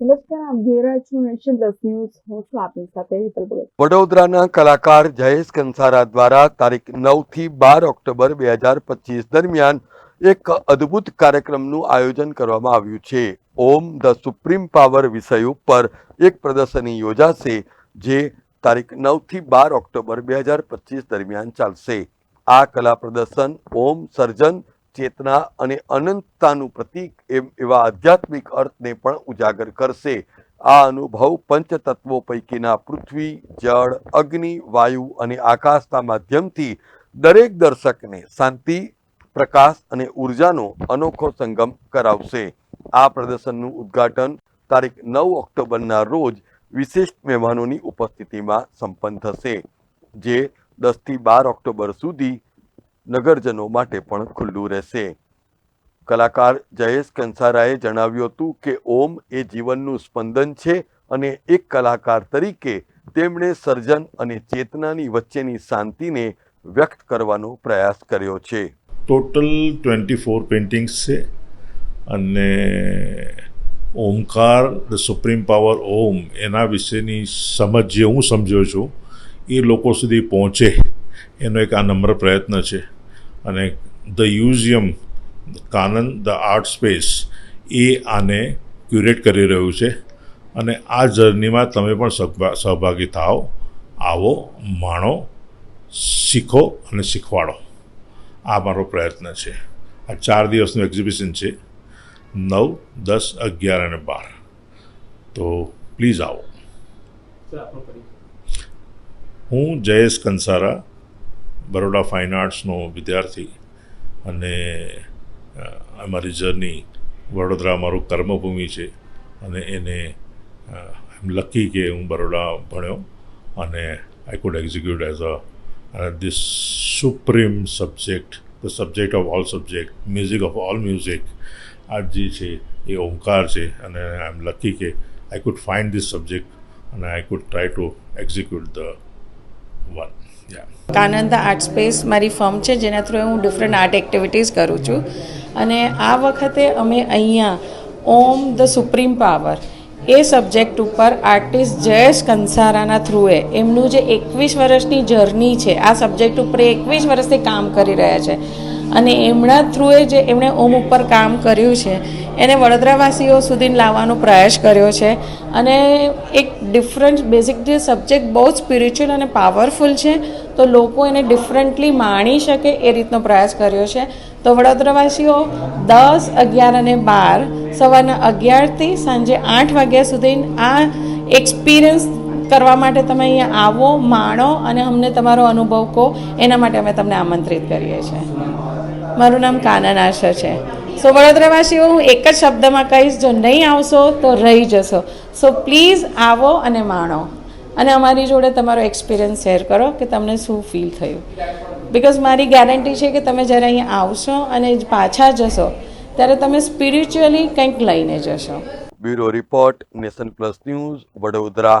નમસ્કાર આપ વડોદરાના કલાકાર જયેશ કંસારા દ્વારા તારીખ નવથી બાર ઓક્ટોબર બે હજાર પચીસ દરમિયાન એક અદ્ભુત કાર્યક્રમનું આયોજન કરવામાં આવ્યું છે. ઓમ ધ સુપ્રીમ પાવર વિષય ઉપર એક પ્રદર્શની યોજાશે, જે તારીખ નવથી બાર ઓક્ટોબર બે હજાર પચીસ દરમિયાન ચાલશે. આ કલા પ્રદર્શન ઓમ, સર્જન ચેતના અને અનંતતાનું પ્રતીક એમ એવા આધ્યાત્મિક અર્થને પણ ઉજાગર કરશે. આ અનુભવ પંચતત્વો પૈકીના પૃથ્વી, જળ, અગ્નિ, વાયુ અને આકાશના માધ્યમથી દરેક દર્શકને શાંતિ, પ્રકાશ અને ઉર્જાનો અનોખો સંગમ કરાવશે. આ પ્રદર્શનનું ઉદ્ઘાટન તારીખ નવ ઓક્ટોબરના રોજ વિશિષ્ટ મહેમાનોની ઉપસ્થિતિમાં સંપન્ન થશે, જે દસથી બાર ઓક્ટોબર સુધી નગરજનો માટે પણ ખુલ્લું રહેશે. કલાકાર જયેશ કંસારાએ જણાવ્યું હતું કે, ઓમ એ જીવનનું સ્પંદન છે અને એક કલાકાર તરીકે તેમણે સર્જન અને ચેતનાની વચ્ચેની શાંતિને વ્યક્ત કરવાનો પ્રયાસ કર્યો છે. ટોટલ ટ્વેન્ટી ફોર પેઇન્ટિંગ્સ છે અને Omkar the supreme power Om, એના વિશેની સમજ જે હું સમજ્યો છું, એ લોકો સુધી પહોંચે એનો એક આ નમ્ર પ્રયત્ન છે. અને the museum Kanan the art space એ આને ક્યુરેટ કરી રહ્યું છે. અને આ જર્નીમાં તમે પણ સહભા- સહભાગી થાઓ આવો માણો શીખો અને શીખવાડો. આ મારો પ્રયત્ન છે. આ ચાર દિવસનું એક્ઝિબિશન છે. નવ દસ અગિયાર અને બાર. તો પ્લીઝ આવો. હું જયેશ કંસારા બરોડા ફાઇન આર્ટ્સનો વિદ્યાર્થી અને અમારી જર્ની વડોદરા મારું કર્મભૂમિ છે અને એને આઈ લકી કે હું બરોડા ભણ્યો અને I could execute as a this supreme subject the subject of all subject music of all music આ જે છે એ ઓમકાર છે અને આઈ એમ લકી કે I could find this subject અને I could try to execute the one Kanan art space મારી firm છે, જેના થ્રુ હું ડિફરન્ટ આર્ટ એક્ટિવિટીઝ કરું છું. અને આ વખતે અમે અહીંયા ઓમ ધ સુપ્રીમ પાવર એ સબ્જેક્ટ ઉપર આર્ટિસ્ટ જયેશ કંસારાના થ્રુએ એમનું જે એકવીસ વર્ષની જર્ની છે, આ સબ્જેક્ટ ઉપર એકવીસ વર્ષથી કામ કરી રહ્યા છે. અને એમના થ્રુએ જે એમણે ઓમ ઉપર કામ કર્યું છે, એને વડોદરાવાસીઓ સુધી લાવવાનો પ્રયાસ કર્યો છે. અને એક ડિફરન્ટ બેઝિક જે સબ્જેક્ટ બહુ જ સ્પિરિચ્યુઅલ અને પાવરફુલ છે, તો લોકો એને ડિફરન્ટલી માણી શકે એ રીતનો પ્રયાસ કર્યો છે. તો વડોદરાવાસીઓ દસ અગિયાર અને બાર સવારના અગિયારથી સાંજે આઠ વાગ્યા સુધી આ એક્સપિરિયન્સ કરવા માટે તમે અહીંયા આવો, માણો અને અમને તમારો અનુભવ કહો. એના માટે અમે તમને આમંત્રિત કરીએ છીએ. મારું નામ કાનન આશા છે. સો વડોદરાવાસીઓ, હું એક જ શબ્દમાં કહીશ, જો નહીં આવશો તો રહી જશો. સો પ્લીઝ આવો અને માણો. અને અમારી જોડે તમારો એક્સપિરિયન્સ શેર કરો કે તમને શું ફીલ થયું. બિકોઝ મારી ગેરંટી છે કે તમે જ્યારે અહીંયા આવશો અને પાછા જશો, ત્યારે તમે સ્પિરિચ્યુઅલી કંઈક લઈને જશો. Bureau report nation plus news Vadodara.